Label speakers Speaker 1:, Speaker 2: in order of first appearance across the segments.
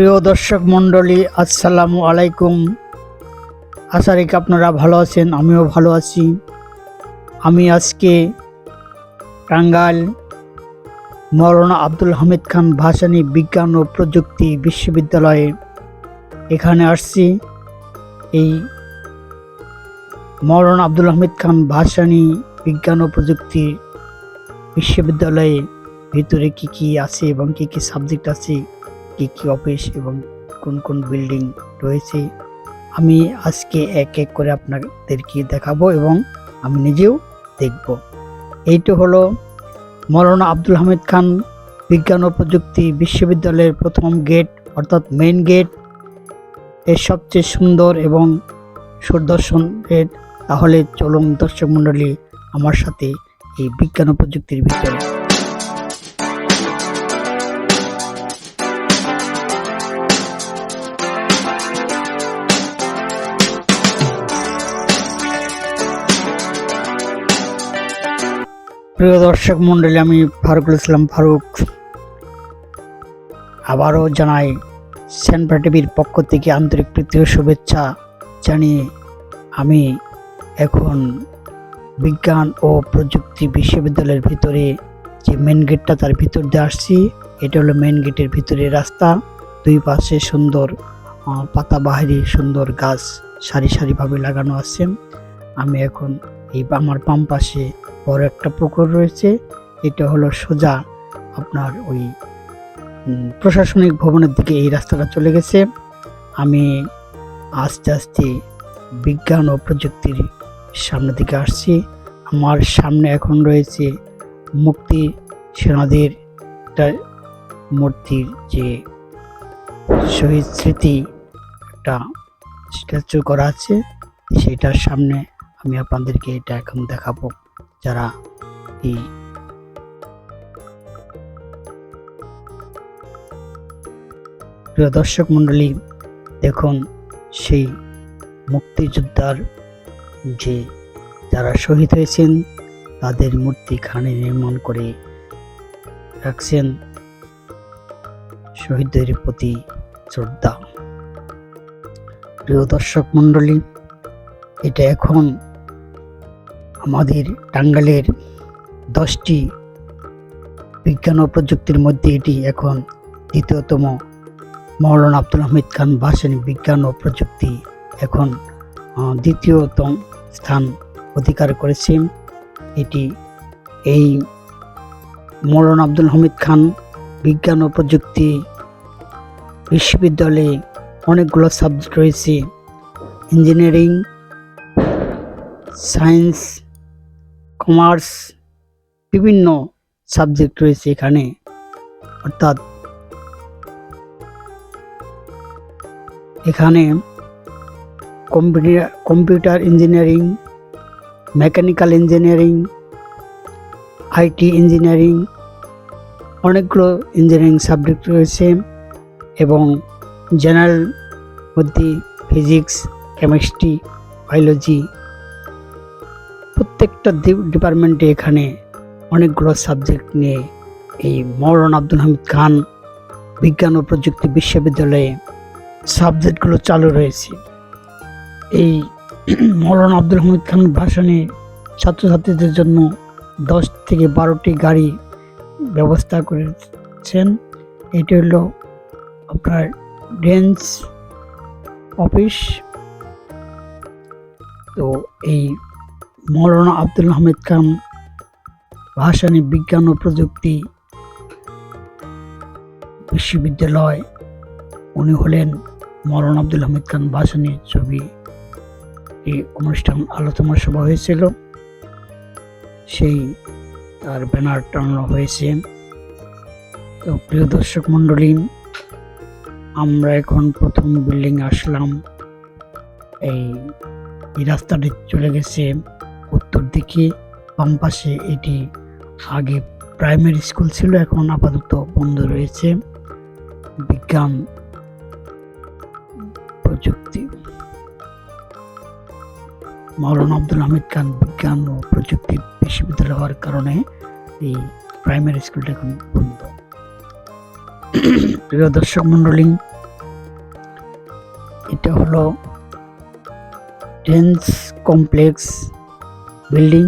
Speaker 1: প্রিয় দর্শক মণ্ডলী আসসালামু আলাইকুম আশা রেখে আপনারা ভালো আছেন আমিও ভালো আছি আমি আজকে টাঙ্গাইল মৌলানা আব্দুল হামিদ খান ভাসানী বিজ্ঞান ও প্রযুক্তি বিশ্ববিদ্যালয়ে এখানে আসছি এই মৌলানা আব্দুল হামিদ খান ভাসানী বিজ্ঞান ও প্রযুক্তি বিশ্ববিদ্যালয়ে ভিতরে কি কি আছে এবং কি কি সাবজেক্ট আছে কি কি অফিস এবং কোন কোন বিল্ডিং রয়েছে আমি আজকে এক এক করে আপনাদেরকে দেখাবো এবং আমি নিজেও দেখব এইটি হলো মৌলানা আব্দুল হামিদ খান বিজ্ঞান ও প্রযুক্তি বিশ্ববিদ্যালয়ের প্রথম গেট অর্থাৎ মেন গেট এর সবচেয়ে সুন্দর এবং সুদর্শন গেট তাহলে চলুন দর্শক মণ্ডলী আমার সাথে এই বিজ্ঞান ও প্রযুক্তির বিষয়ে
Speaker 2: প্রিয় দর্শক মণ্ডলী আমি ফারুকুল ইসলাম ফারুক আবারও জানাই সেন্ট্রা টিভির পক্ষ থেকে আন্তরিক প্রীতীয় শুভেচ্ছা জানিয়ে আমি এখন বিজ্ঞান ও প্রযুক্তি বিশ্ববিদ্যালয়ের ভিতরে যে মেন গেটটা তার ভিতর দিয়ে আসছি এটা হলো মেন গেটের ভিতরে রাস্তা দুই পাশে সুন্দর পাতাবাহারি সুন্দর গাছ সারি সারিভাবে লাগানো আছে আমি এখন এই আমার পাম পাশে বড় একটা পুকুর রয়েছে এটা হলো সোজা আপনার ওই প্রশাসনিক ভবনের দিকে এই রাস্তাটা চলে গেছে আমি আস্তে আস্তে বিজ্ঞান ও প্রযুক্তির সামনের দিকে আসছি আমার সামনে এখন রয়েছে মুক্তি সেনাদের একটা মূর্তির যে শহীদ স্মৃতি একটা স্ট্যাচু করা আছে সেটার সামনে আমি আপনাদেরকে এটা এখন দেখাবো যারা এই প্রিয় দর্শক মণ্ডলী দেখুন সেই মুক্তিযোদ্ধার যে যারা শহীদ হয়েছেন তাদের মূর্তি খানে নির্মাণ করে রাখছেন শহীদদের প্রতি শ্রদ্ধা প্রিয় দর্শক মণ্ডলী এটা এখন আমাদের টাঙ্গালের দশটি বিজ্ঞান ও প্রযুক্তির মধ্যে এটি এখন দ্বিতীয়তম মৌলানা আব্দুল আহমেদ খান বাসেন বিজ্ঞান ও প্রযুক্তি এখন দ্বিতীয়তম স্থান অধিকার করেছে এটি এই মৌলানা আব্দুল হামিদ খান বিজ্ঞান ও প্রযুক্তি বিশ্ববিদ্যালয়ে অনেকগুলো সাবজেক্ট রয়েছে ইঞ্জিনিয়ারিং সায়েন্স কমার্স বিভিন্ন সাবজেক্ট রয়েছে এখানে অর্থাৎ এখানে computer computer engineering mechanical engineering IT engineering অনেকগুলো ইঞ্জিনিয়ারিং সাবজেক্ট রয়েছে এবং জেনারেল মধ্যে ফিজিক্স কেমিস্ট্রি বায়োলজি প্রত্যেকটা ডিপার্টমেন্টে এখানে অনেকগুলো সাবজেক্ট নিয়ে এই মৌলানা আব্দুল হামিদ খান বিজ্ঞান ও প্রযুক্তি বিশ্ববিদ্যালয়ে সাবজেক্টগুলো চালু রয়েছে এই মৌলানা আব্দুল হামিদ খান ভাষণে ছাত্রছাত্রীদের জন্য দশ থেকে বারোটি গাড়ি ব্যবস্থা করেছেন এটি হলো আপনার ডেন্স অফিস তো এই মৌলানা আব্দুল আহমেদ খান ভাসানী বিজ্ঞান ও প্রযুক্তি বিশ্ববিদ্যালয় উনি হলেন মরণ আব্দুল হামিদ খান ভাসানীর ছবি এই অনুষ্ঠান আলোচনা সভা হয়েছিল সেই তার ব্যানার টানানো হয়েছে তো প্রিয় দর্শক মণ্ডলী আমরা এখন প্রথম বিল্ডিং আসলাম এই রাস্তাটি চলে গেছে উত্তর দিকে বাম পাশে এটি আগে প্রাইমারি স্কুল ছিল এখন আপাতত বন্ধ রয়েছে বিজ্ঞান প্রযুক্তি মৌলানা আব্দুল হামিদ খান বিজ্ঞান ও প্রযুক্তি বিশ্ববিদ্যালয় হওয়ার কারণে এই প্রাইমারি স্কুলটা এখন বন্ধ প্রিয় দর্শক মন্ডলী এটা হলো টেন্স কমপ্লেক্স বিল্ডিং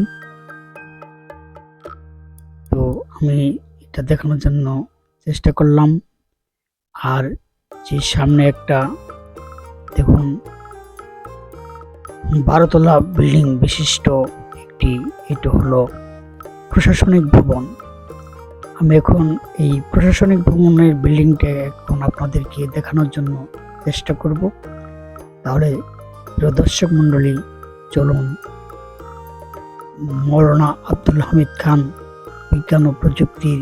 Speaker 2: তো আমি এটা দেখানোর জন্য চেষ্টা করলাম আর যে সামনে একটা দেখুন বারোতলা বিল্ডিং বিশিষ্ট একটি এটা হলো প্রশাসনিক ভবন আমি এখন এই প্রশাসনিক ভবনের বিল্ডিংটা এখন আপনাদেরকে দেখানোর জন্য চেষ্টা করব তাহলে প্রিয় দর্শক মণ্ডলী চলুন মৌলানা আব্দুল হামিদ খান বিজ্ঞান ও প্রযুক্তির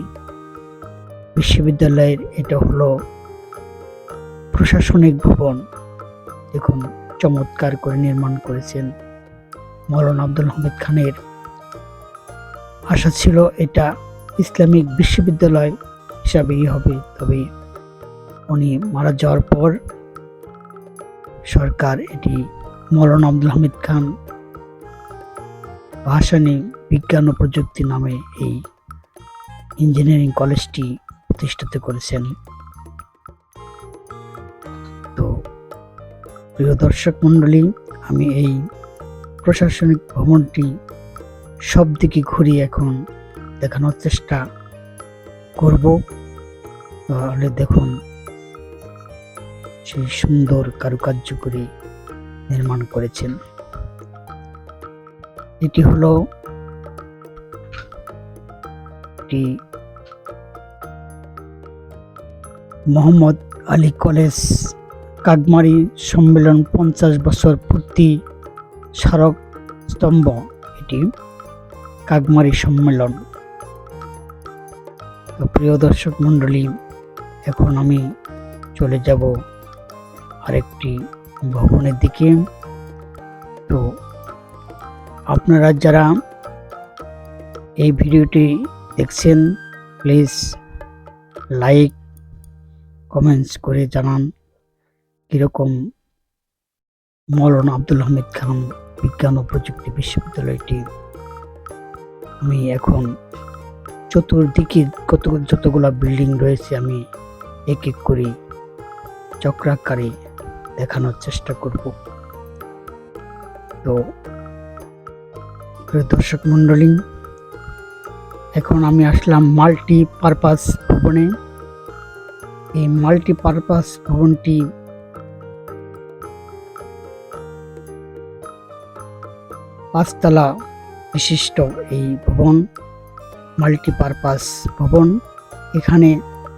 Speaker 2: বিশ্ববিদ্যালয়ের এটা হলো প্রশাসনিক ভবন দেখুন চমৎকার করে নির্মাণ করেছেন মৌলানা আব্দুল হামিদ খানের আশা ছিল এটা ইসলামিক বিশ্ববিদ্যালয় হিসাবেই হবে তবে উনি মারা যাওয়ার পর সরকার এটি মৌলানা আব্দুল হামিদ খান ভাসানী বিজ্ঞান ও প্রযুক্তি নামে এই ইঞ্জিনিয়ারিং কলেজটি প্রতিষ্ঠিত করেছেন তো প্রিয় দর্শক মণ্ডলী আমি এই প্রশাসনিক ভবনটি সব দিকে ঘুরিয়ে এখন দেখানোর চেষ্টা করব তাহলে দেখুন সেই সুন্দর কারুকার্য করে নির্মাণ করেছেন এটি হল একটি মোহাম্মদ আলী কলেজ কাকমারি সম্মেলন পঞ্চাশ বছর পূর্তি স্মারক স্তম্ভ এটি কাকমারি সম্মেলন প্রিয় দর্শক মণ্ডলী এখন আমি চলে যাব আরেকটি ভবনের দিকে তো আপনারা যারা এই ভিডিওটি দেখছেন প্লিজ লাইক কমেন্টস করে জানান কীরকম মৌলানা আব্দুল হামিদ খান বিজ্ঞান ও প্রযুক্তি বিশ্ববিদ্যালয়টি আমি এখন চতুর্দিকে কত যতগুলো বিল্ডিং রয়েছে আমি এক এক করে চক্রাকারে দেখানোর চেষ্টা করব তো প্রিয় দর্শক মণ্ডলী এখন আমি আসলাম মাল্টি পারপাস ভবনে এই মাল্টি পারপাস ভবনটি পাঁচতলা বিশিষ্ট এই ভবন মাল্টিপারপাস ভবন এখানে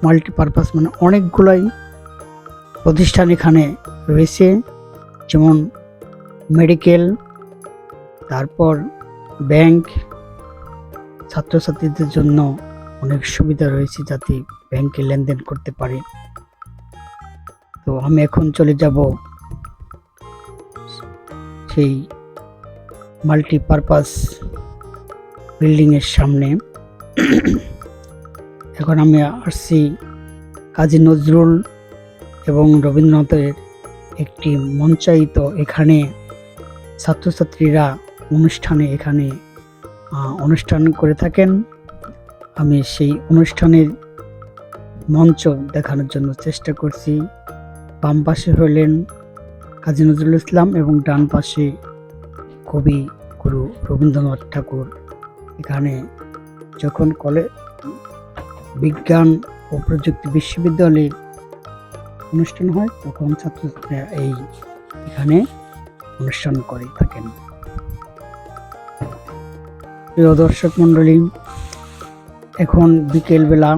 Speaker 2: মাল্টিপারপাস মানে অনেকগুলোই প্রতিষ্ঠান এখানে রয়েছে যেমন মেডিকেল তারপর ব্যাংক ছাত্রছাত্রীদের জন্য অনেক সুবিধা রয়েছে যাতে ব্যাংকে লেনদেন করতে পারে তো আমি এখন চলে যাব সেই মাল্টিপারপাস বিল্ডিংয়ের সামনে এখন আমি আসছি কাজী নজরুল এবং রবীন্দ্রনাথের একটি মঞ্চায়িত এখানে ছাত্রছাত্রীরা অনুষ্ঠানে এখানে অনুষ্ঠান করে থাকেন আমি সেই অনুষ্ঠানের মঞ্চ দেখানোর জন্য চেষ্টা করছি বাম পাশে হলেন কাজী নজরুল ইসলাম এবং ডান পাশে কবি গুরু রবীন্দ্রনাথ ঠাকুর এখানে যখন কলে বিজ্ঞান ও প্রযুক্তি বিশ্ববিদ্যালয়ে অনুষ্ঠান হয় তখন ছাত্রছাত্রীরা এই এখানে অনুষ্ঠান করে থাকেন প্রিয় দর্শক মণ্ডলী এখন বিকেলবেলা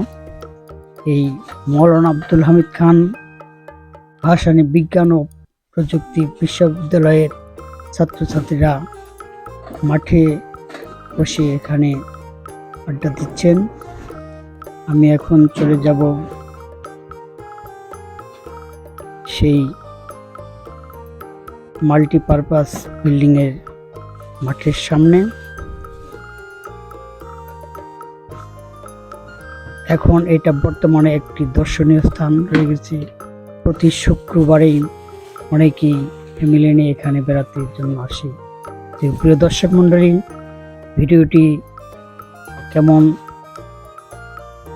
Speaker 2: এই মৌলানা আব্দুল হামিদ খান ভাসানী বিজ্ঞান ও প্রযুক্তি বিশ্ববিদ্যালয়ের ছাত্রছাত্রীরা মাঠে বসে এখানে আড্ডা দিচ্ছেন আমি এখন চলে যাব সেই মাল্টিপারপাস বিল্ডিংয়ের মাঠের সামনে এখন এটা বর্তমানে একটি দর্শনীয় স্থান রয়ে গেছে প্রতি শুক্রবারেই অনেকেই ফ্যামিলি নিয়ে এখানে বেড়াতে জন্য আসে যে প্রিয় দর্শক মণ্ডলী ভিডিওটি কেমন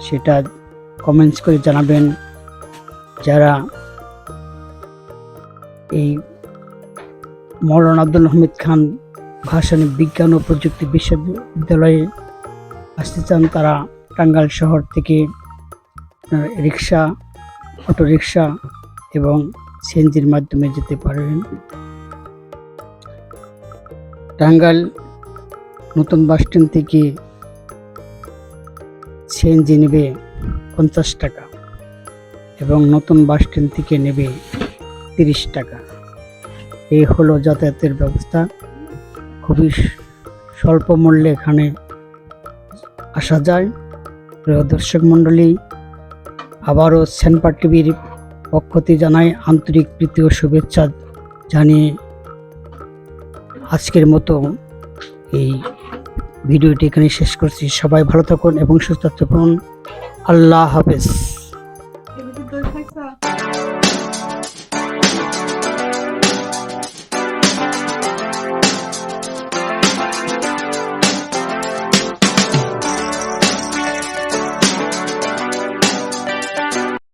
Speaker 2: সেটা কমেন্টস করে জানাবেন যারা এই মৌলানা আব্দুল আহমেদ খান ভাসানী বিজ্ঞান ও প্রযুক্তি বিশ্ববিদ্যালয়ে আসতে চান তারা টাঙ্গাইল শহর থেকে রিক্সা অটোরিক্সা এবং সিএনজির মাধ্যমে যেতে পারবেন টাঙ্গাইল নতুন বাসস্ট্যান্ড থেকে সিএনজি নেবে পঞ্চাশ টাকা এবং নতুন বাসস্ট্যান্ড থেকে নেবে তিরিশ টাকা এই হলো যাতায়াতের ব্যবস্থা খুবই স্বল্প মূল্যে এখানে আসা যায় প্রিয় দর্শক মণ্ডলী আবারও সেনপা টিভির পক্ষতে জানাই আন্তরিক প্রীতি ও শুভেচ্ছা জানিয়ে আজকের মতো এই ভিডিওটি এখানে শেষ করছি সবাই ভালো থাকুন এবং সুস্থ থাকুন আল্লাহ হাফেজ